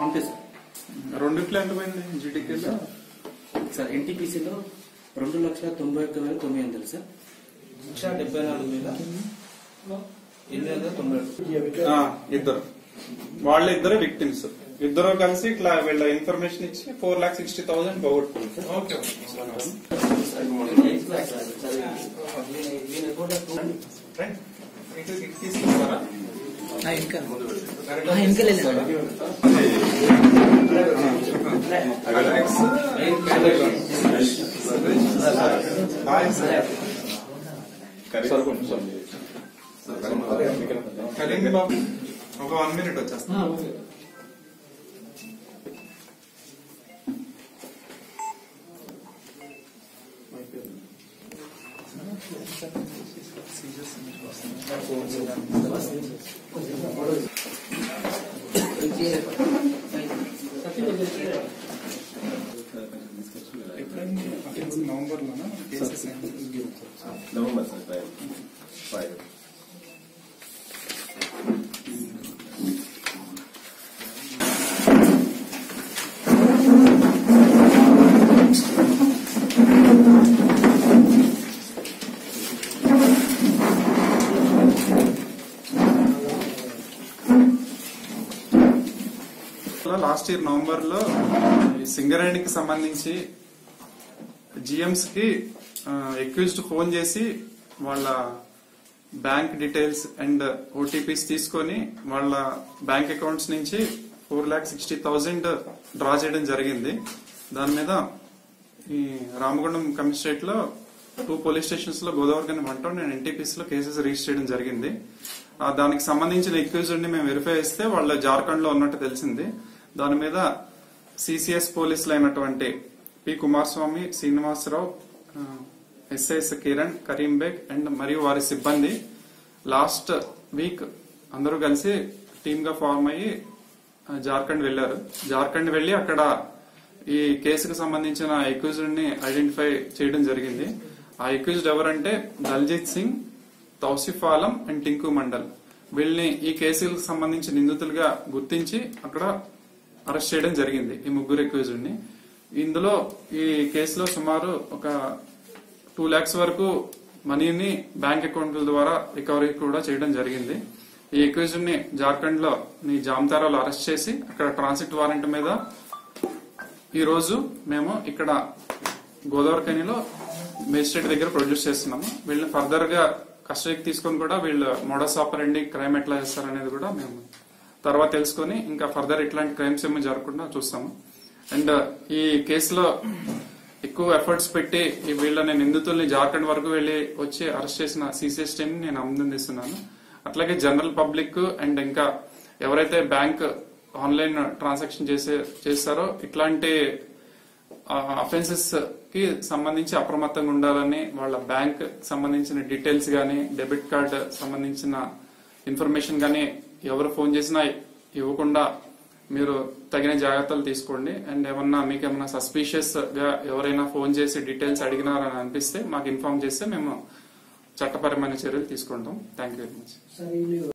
అంతే సార్ రెండిట్లో ఎంత పోయింది జీటీకేలో సార్ ఎన్టీపీసీలో రెండు లక్షల తొంభై ఒక్క వేల తొమ్మిది వందలు సార్. లక్ష డెబ్బై నాలుగు వేల ఎనిమిది వందల తొంభై ఇద్దరు. వాళ్ళ ఇద్దరే విక్టిమ్స్ ఇద్దరు కలిసి ఇట్లా వీళ్ళ ఇన్ఫర్మేషన్ ఇచ్చి ఫోర్ లాక్ సిక్స్టీ థౌసండ్ పోగొట్టుకుంది సార్ దీని కూడా టూ తీసుకుంటారా కరీంది బాబు ఒక వన్ మినిట్ వచ్చేస్తా నవంబర్ లోనా November sir five five last year నవంబర్లో ఈ సింగరేణికి సంబంధించి జిఎంస్కి ఎక్యూజ్డ్ ఫోన్ చేసి వాళ్ళ బ్యాంక్ డీటెయిల్స్ అండ్ ఓటీపీస్ తీసుకొని వాళ్ళ బ్యాంక్ అకౌంట్స్ నుంచి four lakh sixty thousand draw చేయడం జరిగింది. దాని మీద ఈ రామగుండం కమిషనరేట్లో టూ పోలీస్ స్టేషన్స్లో గోదావరి కానీ వన్ టౌన్ అండ్ ఎన్టీపీసీ లో కేసెస్ రిజిస్టర్ చేయడం జరిగింది. ఆ, దానికి సంబంధించిన ఎక్యూజ్డ్ని మేము వెరిఫై చేస్తే వాళ్ళ జార్ఖండ్లో ఉన్నట్టు తెలిసింది. దాని మీద సిసిఎస్ పోలీసులు అయినటువంటి P Kumaraswamy Srinivasarao SIs Kiran Karim Baig and మరియు వారి సిబ్బంది లాస్ట్ వీక్ అందరూ కలిసి టీమ్గా ఫార్మ్ అయ్యి జార్ఖండ్ వెళ్ళారు జార్ఖండ్ వెళ్ళి అక్కడ ఈ కేసుకు సంబంధించిన అక్యూజ్డ్ని ఐడెంటిఫై చేయడం జరిగింది. ఆ అక్యూజ్డ్ ఎవరంటే దల్జిత్ సింగ్ తౌసిఫ్ ఆలం అండ్ టింకు మండల్. వీళ్ళని ఈ కేసులకు సంబంధించి నిందితులుగా గుర్తించి అక్కడ అరెస్ట్ చేయడం జరిగింది ఈ ముగ్గురు అక్యూజ్డ్ని. ఇందులో ఈ కేసులో సుమారు ఒక టూ ల్యాక్స్ వరకు మనీని బ్యాంక్ అకౌంట్ల ద్వారా రికవరీ కూడా చేయడం జరిగింది. ఈ అక్యూజ్డ్ని జార్ఖండ్లో జామ్తారాలో అరెస్ట్ చేసి అక్కడ ట్రాన్సిట్ వారెంట్ మీద ఈ రోజు మేము ఇక్కడ గోదావరికనిలో మేజిస్ట్రేట్ దగ్గర ప్రొడ్యూస్ చేస్తున్నాము. వీళ్ళని ఫర్దర్గా కస్టడీకి తీసుకొని కూడా వీళ్ళు మోడస్ ఆపరండి క్రైమ్ ఎట్లా చేస్తారనేది కూడా మేము తర్వాత తెలుసుకొని ఇంకా ఫర్దర్ ఇట్లాంటి క్రైమ్స్ ఏమో జరగకుండా చూస్తాము. అండ్ uh, ఈ కేసులో ఎక్కువ ఎఫర్ట్స్ పెట్టి ఈ వీళ్ళని నిందితుల్ని జార్ఖండ్ వరకు వెళ్ళి వచ్చి అరెస్ట్ చేసిన సిసిఎస్ టీమ్ నేను అభినందిస్తున్నాను. అట్లాగే జనరల్ పబ్లిక్ అండ్ ఇంకా ఎవరైతే బ్యాంక్ ఆన్లైన్ ట్రాన్సాక్షన్ చేసే చేస్తారో ఇట్లాంటి అఫెన్సెస్కి సంబంధించి అప్రమత్తంగా ఉండాలని వాళ్ళ బ్యాంక్ సంబంధించిన డీటెయిల్స్ గానీ డెబిట్ కార్డ్ సంబంధించిన ఇన్ఫర్మేషన్ గానీ ఎవరు ఫోన్ చేసినా ఇవ్వకుండా మీరు తగిన జాగ్రత్తలు తీసుకోండి. అండ్ ఏమన్నా మీకు ఏమన్నా సస్పీషియస్గా ఎవరైనా ఫోన్ చేసి డీటెయిల్స్ అడిగినారని అనిపిస్తే మాకు ఇన్ఫార్మ్ చేస్తే మేము చట్టపరమైన చర్యలు తీసుకుంటాం. Thank you very much.